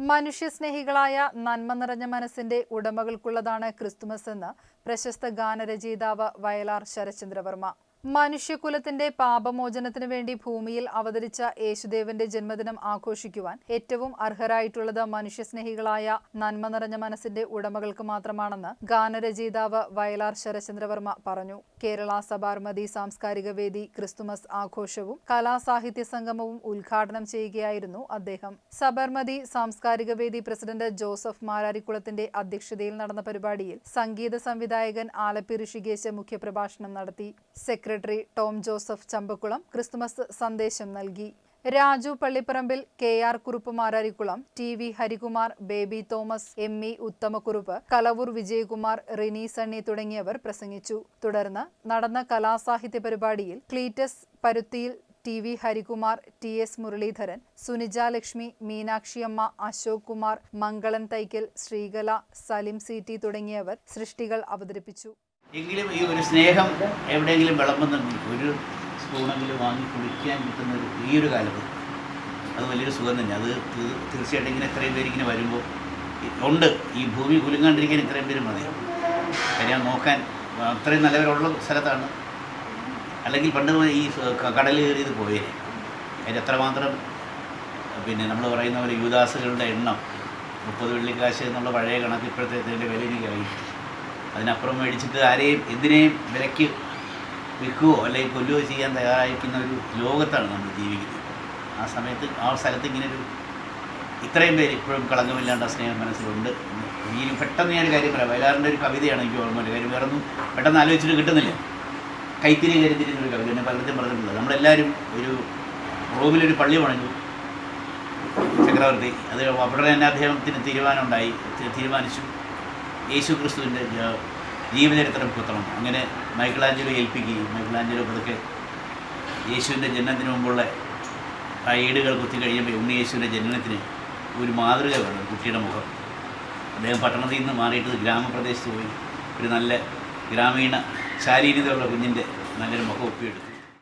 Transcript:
മനുഷ്യസ്നേഹികളായ നന്മ നിറഞ്ഞ മനസ്സിന്റെ ഉടമകൾക്കുള്ളതാണ് ക്രിസ്തുമസ് എന്ന് പ്രശസ്ത ഗാനരചയിതാവ് വയലാർ ശരചന്ദ്രവർമ്മ മനുഷ്യകുലത്തിന്റെ പാപമോചനത്തിനു വേണ്ടി ഭൂമിയിൽ അവതരിച്ച യേശുദേവന്റെ ജന്മദിനം ആഘോഷിക്കുവാൻ ഏറ്റവും അർഹരായിട്ടുള്ളത് മനുഷ്യസ്നേഹികളായ നന്മ നിറഞ്ഞ മനസ്സിന്റെ ഉടമകൾക്ക് മാത്രമാണെന്ന് ഗാനരചയിതാവ് വയലാർ ശരചന്ദ്രവർമ്മ പറഞ്ഞു. കേരള സബാർമതി സാംസ്കാരിക വേദി ക്രിസ്തുമസ് ആഘോഷവും കലാസാഹിത്യ സംഗമവും ഉദ്ഘാടനം ചെയ്യുകയായിരുന്നു അദ്ദേഹം. സബർമതി സാംസ്കാരിക വേദി പ്രസിഡന്റ് ജോസഫ് മാരാരിക്കുളത്തിന്റെ അധ്യക്ഷതയിൽ നടന്ന പരിപാടിയിൽ സംഗീത സംവിധായകൻ ആലപ്പി ഋഷികേശ് മുഖ്യപ്രഭാഷണം നടത്തി. Secretary Tom Joseph Champakkulam Christmas സന്ദേശം നൽകി. Raju Pallipparambil K R Kurup Mararikulam T V Harikumar Baby Thomas M E Uthamakurup Kalavoor Vijayakumar Rini Sunny തുടങ്ങിയവർ പ്രസംഗിച്ചു. തുടർന്ന് നടന്ന കലാസാഹിത്യ പരിപാടിയിൽ Cletus Paruthiyil T V Harikumar T S Muraleedharan Sunija Lakshmi Meenakshiamma Ashok Kumar Mangalan Thaikkal Sreekala Salim C T തുടങ്ങിയവർ സൃഷ്ടികൾ അവതരിപ്പിച്ചു. എങ്കിലും ഈ ഒരു സ്നേഹം എവിടെയെങ്കിലും വിളമ്പുന്നുണ്ടെങ്കിൽ ഒരു സ്പൂണെങ്കിലും വാങ്ങി കുടിക്കാൻ കിട്ടുന്ന ഒരു ഈ ഒരു കാലത്ത് അത് വലിയൊരു സുഖം തന്നെ. അത് തീർച്ചയായിട്ടും ഇങ്ങനെ ഇത്രയും പേര് ഇങ്ങനെ വരുമ്പോൾ ഉണ്ട്. ഈ ഭൂമി കുലുങ്ങാണ്ടിരിക്കാൻ ഇത്രയും പേര് മതി. കാര്യം നോക്കാൻ അത്രയും നല്ലവരുള്ള സ്ഥലത്താണ്. അല്ലെങ്കിൽ പണ്ട് ഈ കടൽ കയറിയത് പോയേനെ അതിന് എത്രമാത്രം പിന്നെ നമ്മൾ പറയുന്ന പോലെ യുവദാസുകളുടെ എണ്ണം മുപ്പത് വെള്ളിക്കാശ് എന്നുള്ള പഴയ കണക്ക് ഇപ്പോഴത്തെ ഇതിന്റെ വില എനിക്കറിയില്ല. അതിനപ്പുറം മേടിച്ചിട്ട് ആരെയും എന്തിനേയും വിലയ്ക്ക് വിൽക്കുകയോ അല്ലെങ്കിൽ കൊല്ലുകയോ ചെയ്യാൻ തയ്യാറായിരിക്കുന്ന ഒരു ലോകത്താണ് നമ്മൾ ജീവിക്കുന്നത്. ആ സമയത്ത് ആ സ്ഥലത്ത് ഇങ്ങനൊരു ഇത്രയും പേര് ഇപ്പോഴും കളങ്കമില്ലാണ്ട് സ്നേഹം മനസ്സിലുണ്ട്. ഈ പെട്ടെന്ന് ഞാൻ കാര്യം പറയാം. വയലാറിന്റെ ഒരു കവിതയാണ് എനിക്ക് ഓർമ്മ വരുന്നത് കാര്യം വേറൊന്നും പെട്ടെന്ന് ആലോചിച്ചിട്ട് കിട്ടുന്നില്ല. കൈത്തിരി കരുത്തിരിക്കുന്ന ഒരു കവിത. എന്നെ പലരും പറഞ്ഞിട്ടുണ്ട് നമ്മളെല്ലാവരും ഒരു റൂമിലൊരു പള്ളി പണിഞ്ഞു ചക്രവർത്തി. അത് അവിടെ തന്നെ അദ്ദേഹത്തിന് തീരുമാനമുണ്ടായി. തീരുമാനിച്ചു. യേശു ക്രിസ്തുവിന്റെ ജീവചരിത്രം കുത്തണം അങ്ങനെ മൈക്കിളാഞ്ചലോ ഏൽപ്പിക്കുകയും മൈക്കിളാഞ്ചലോ പതുക്കെ യേശുവിന്റെ ജനനത്തിന് മുമ്പുള്ള ആ കുത്തി കഴിയുമ്പോൾ ഉണ്ണി യേശുവിന്റെ ജനനത്തിന് ഒരു മാതൃക വേണം കുട്ടിയുടെ മുഖം. അദ്ദേഹം പട്ടണത്തിൽ നിന്ന് മാറിയിട്ട് ഗ്രാമപ്രദേശത്ത് പോയി. ഒരു നല്ല ഗ്രാമീണ ശാരീരികതയുള്ള കുഞ്ഞിന്റെ നല്ലൊരു മുഖം ഒപ്പിയെടുത്തു